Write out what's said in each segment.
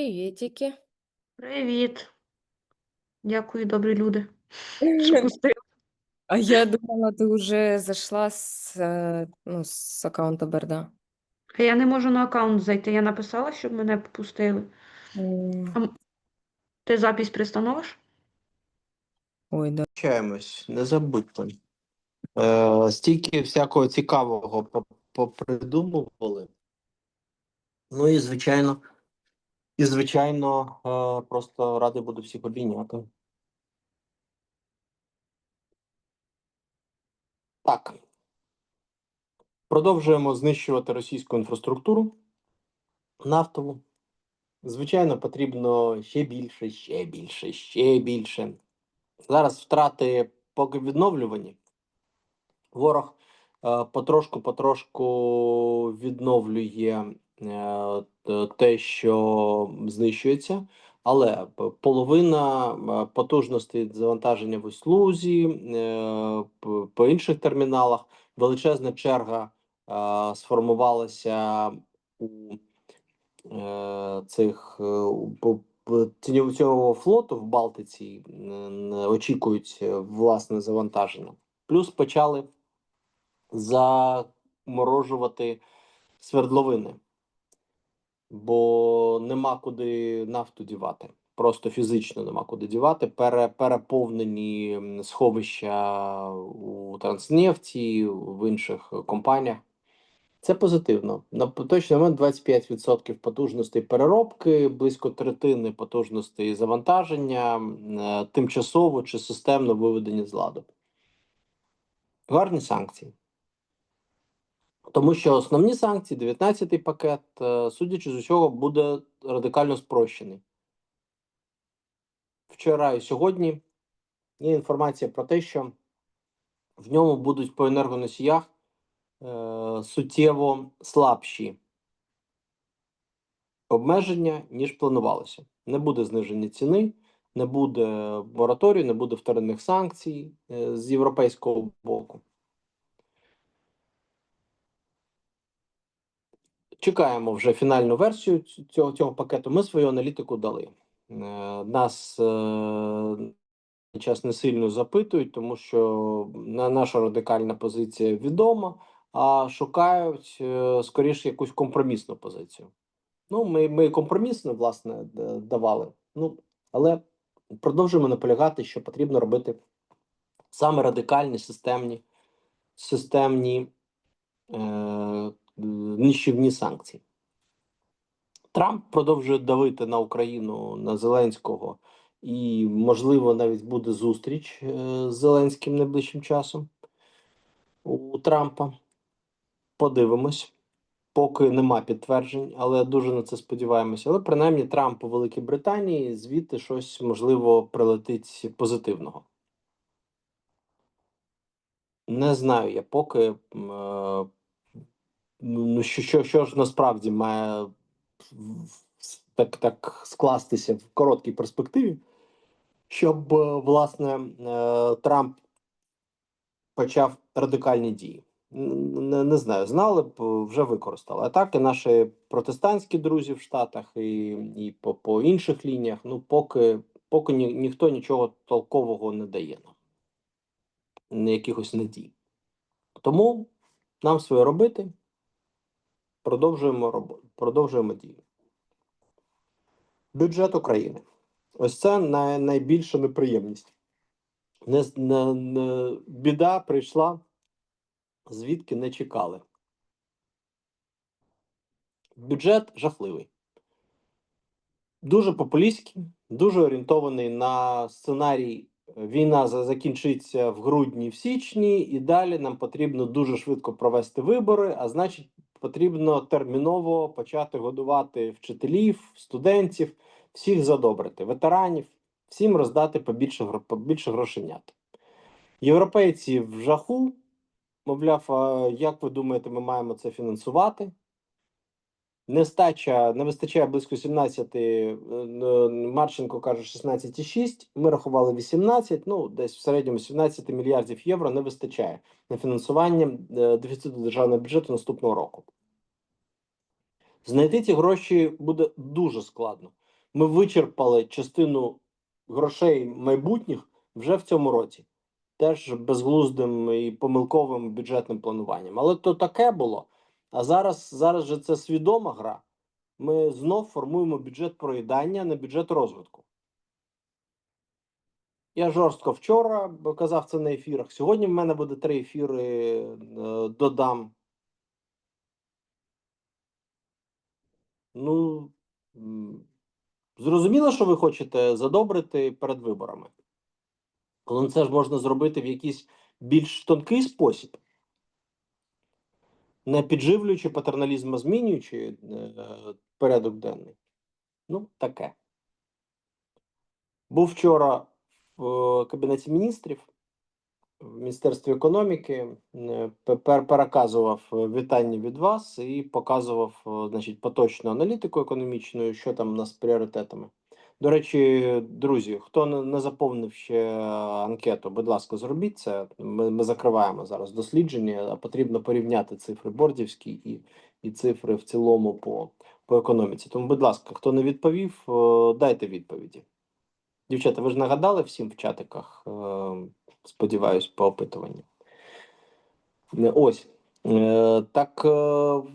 Привітики. Привіт. Дякую, добрі люди, що пустили. А я думала, ти вже зайшла з, е, ну, з аккаунта Берда. А я не можу на аккаунт зайти. Я написала, щоб мене попустили. М, Ти запись пристановиш? Ой, да. Зустрічаємось, не забудьте. Е, стільки всякого цікавого по- попридумували. Ну і звичайно, і звичайно, е, просто радий буду всіх обійняти. Так. Продовжуємо знищувати російську інфраструктуру нафтову. Звичайно, потрібно ще більше, ще більше, ще більше. Зараз втрати поки відновлювані. Ворог е, потрошку-потрошку відновлює те, що знищується, але половина е, потужностей завантаження в Услузі, е, по інших терміналах, величезна черга е, сформувалася у е, цих е, тіньового флоту в Балтиці, очікують е, власне завантаження. Плюс почали заморожувати свердловини, бо нема куди нафту дівати. Просто фізично нема куди дівати. Пере, переповнені сховища у Транснефті, в інших компаніях. Це позитивно. На поточний момент 25% потужностей переробки, близько третини потужностей завантаження, е, тимчасово чи системно виведені з ладу. Гарні санкції. Тому що основні санкції, 19-й пакет, е, судячи з усього, буде радикально спрощений. Вчора і сьогодні є інформація про те, що в ньому будуть по енергоносіях е, суттєво слабші обмеження, ніж планувалося. Не буде зниження ціни, не буде мораторію, не буде вторинних санкцій е, з європейського боку. Чекаємо вже фінальну версію цього, цього пакету. Ми свою аналітику дали. Е, Нас е, час не сильно запитують, тому що наша радикальна позиція відома, а шукають е, скоріше якусь компромісну позицію. Ну, ми, ми компромісно, власне, давали. Ну, але продовжуємо наполягати, що потрібно робити саме радикальні системні, системні е, нищівні санкції. Трамп продовжує давити на Україну, на Зеленського, і, можливо, навіть буде зустріч е, з Зеленським найближчим часом у Трампа. Подивимось. Поки нема підтверджень, але дуже на це сподіваємося. Але принаймні Трамп у Великій Британії звідти щось можливо прилетить позитивного. Не знаю я поки. Е, Ну, що, що, що ж насправді має так, так скластися в короткій перспективі, щоб е, власне е, Трамп почав радикальні дії. Не, не знаю, знали б, вже використали. А так і наші протестантські друзі в Штатах, і, і по, по інших лініях, ну поки, поки ні, ніхто нічого толкового не дає нам, якихось надій. Тому нам своє робити. Продовжуємо продовжуємо дію. Бюджет України. Ось це най, найбільша неприємність. Не, не, не, біда прийшла, звідки не чекали. Бюджет жахливий. Дуже популістський, дуже орієнтований на сценарій. е, Війна закінчиться в грудні, в січні, і далі нам потрібно дуже швидко провести вибори, а значить, потрібно терміново почати годувати вчителів, студентів, всіх задобрити, ветеранів, всім роздати побільше, побільше грошенят. Європейці в жаху, мовляв, як ви думаєте, ми маємо це фінансувати? Нестача не вистачає близько 17, е, е, Марченко каже 16,6, ми рахували 18, ну десь в середньому 17 мільярдів євро не вистачає на фінансування е, дефіциту державного бюджету наступного року. Знайти ці гроші буде дуже складно. Ми вичерпали частину грошей майбутніх вже в цьому році, теж безглуздим і помилковим бюджетним плануванням. Але то таке було. А зараз, зараз же це свідома гра. Ми знов формуємо бюджет проїдання на бюджет розвитку. Я жорстко вчора казав це на ефірах. Сьогодні в мене буде три ефіри. е, Додам. Ну зрозуміло, що ви хочете задобрити перед виборами. Але це ж можна зробити в якийсь більш тонкий спосіб, не підживлюючи патерналізм, а змінюючи е, порядок денний. Ну, таке. Був вчора в Кабінеті міністрів в Міністерстві економіки, е, переказував вітання від вас і показував е, значить, поточну аналітику економічну, що там у нас з пріоритетами. До речі, друзі, хто не, заповнив ще анкету, будь ласка, зробіть це. Ми, ми закриваємо зараз дослідження, а потрібно порівняти цифри бордівські і, і цифри в цілому по, по економіці. Тому, будь ласка, хто не відповів, дайте відповіді. Дівчата, ви ж нагадали всім в чатиках, е, сподіваюсь, по опитуванню. Ось. Е, Так е,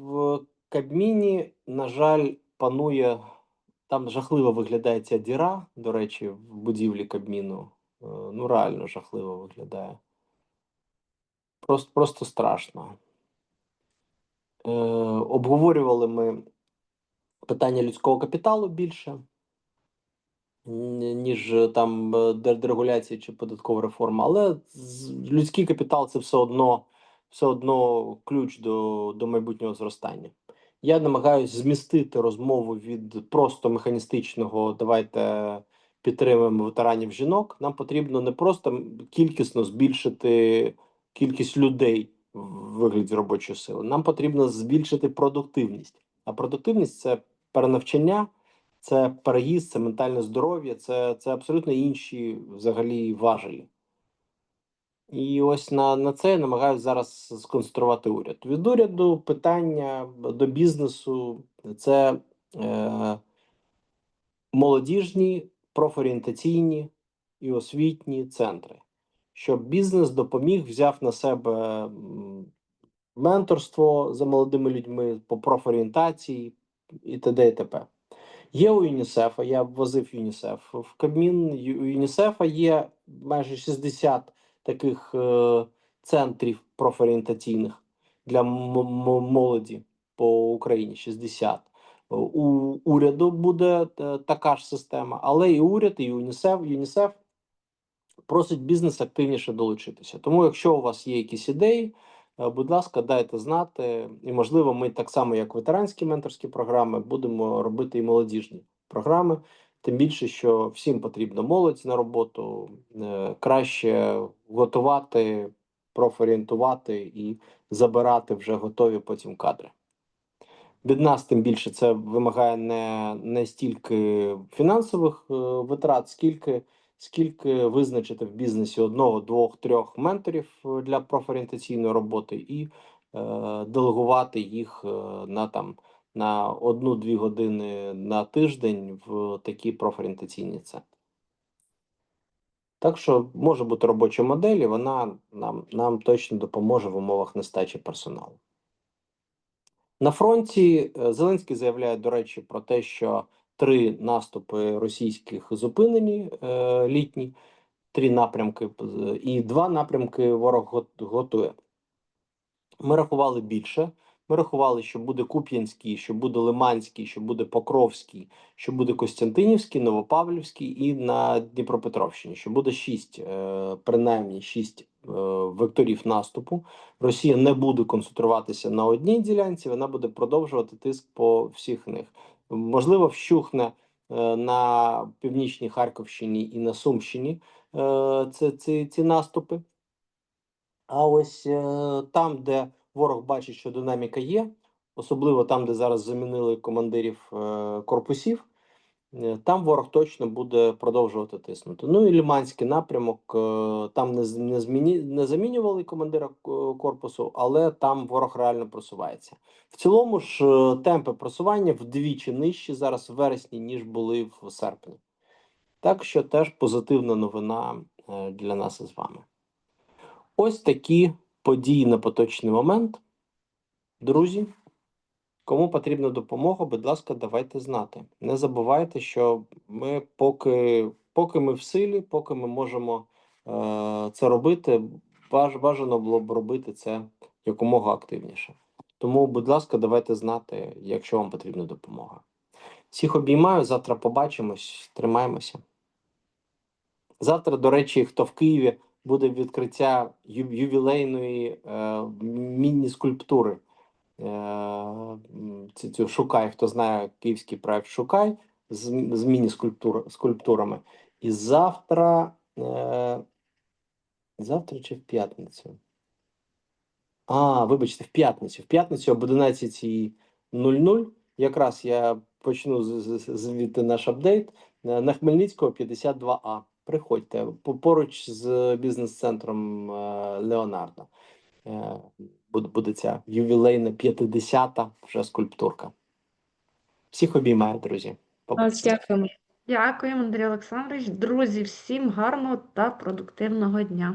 в Кабміні, на жаль, панує. Там жахливо виглядає ця діра, до речі, в будівлі Кабміну. Е, Ну, реально жахливо виглядає. Просто, просто страшно. Е, Обговорювали ми питання людського капіталу більше ніж там е, дерегуляція чи податкова реформа. Але людський капітал це все одно, все одно ключ до, до майбутнього зростання. Я намагаюся змістити розмову від просто механістичного давайте підтримуємо ветеранів жінок. Нам потрібно не просто кількісно збільшити кількість людей в вигляді робочої сили. Нам потрібно збільшити продуктивність. А продуктивність це перенавчання, це переїзд, це ментальне здоров'я, це, це абсолютно інші взагалі важелі. І ось на, на це я намагаюся зараз сконцентрувати уряд. Від уряду питання до бізнесу це е, молодіжні, профорієнтаційні і освітні центри, щоб бізнес допоміг, взяв на себе менторство за молодими людьми по профорієнтації і т.д. і т.п. Є у ЮНІСЕФа, я возив ЮНІСЕФ в Кабмін. У ЮНІСЕФа є майже 60 таких е, центрів профорієнтаційних для молоді по Україні. 60. У уряду буде е, така ж система, але і уряд, і ЮНІСЕФ, ЮНІСЕФ просить бізнес активніше долучитися. Тому, якщо у вас є якісь ідеї, е, будь ласка, дайте знати. І можливо, ми так само, як ветеранські менторські програми, будемо робити і молодіжні програми. Тим більше, що всім потрібна молодь на роботу, е, краще готувати, профорієнтувати і забирати вже готові потім кадри. Від нас тим більше це вимагає не, не стільки фінансових е, витрат, скільки, скільки визначити в бізнесі одного, двох, трьох менторів е, для профорієнтаційної роботи і е, делегувати їх на там на одну-дві години на тиждень в такі профорієнтаційні центри. Так що може бути робоча модель, і вона нам, нам точно допоможе в умовах нестачі персоналу. На фронті е, Зеленський заявляє, до речі, про те, що три наступи російських зупинені е, літні, три напрямки, е, і два напрямки ворог готує. Ми рахували більше. Ми рахували, що буде Куп'янський, що буде Лиманський, що буде Покровський, що буде Костянтинівський, Новопавлівський і на Дніпропетровщині, що буде шість, е, принаймні шість е, векторів наступу. Росія не буде концентруватися на одній ділянці, вона буде продовжувати тиск по всіх них. Можливо, вщухне е, на північній Харківщині і на Сумщині це, ці, ці наступи. А ось там, де ворог бачить, що динаміка є, особливо там, де зараз замінили командирів е, корпусів, Е, Там ворог точно буде продовжувати тиснути. Ну і Ліманський напрямок е, там не, не, зміні, не замінювали командира корпусу, але там ворог реально просувається. В цілому ж темпи просування вдвічі нижчі зараз в вересні, ніж були в серпні. Так що теж позитивна новина для нас із вами. Ось такі події на поточний момент. Друзі, кому потрібна допомога, будь ласка, давайте знати. Не забувайте, що ми поки, поки ми в силі, поки ми можемо е, це робити, баж, бажано було б робити це якомога активніше. Тому, будь ласка, давайте знати, якщо вам потрібна допомога. Всіх обіймаю, завтра побачимось, тримаємося. Завтра, до речі, хто в Києві буде відкриття ювілейної е, міні-скульптури. Е, цю, Шукай, хто знає київський проект Шукай з, з міні-скульптурами. І завтра, е, завтра чи в п'ятницю? А, вибачте, в п'ятницю. В п'ятницю об 11.00 якраз я почну звідти наш апдейт е, на Хмельницького 52А. Приходьте поруч з бізнес-центром е, Леонардо. Е, буде, ця ювілейна 50-та вже скульптурка. Всіх обіймаю, друзі. Побачимо. Дякуємо. Дякуємо, Андрій Олександрович. Друзі, всім гарного та продуктивного дня.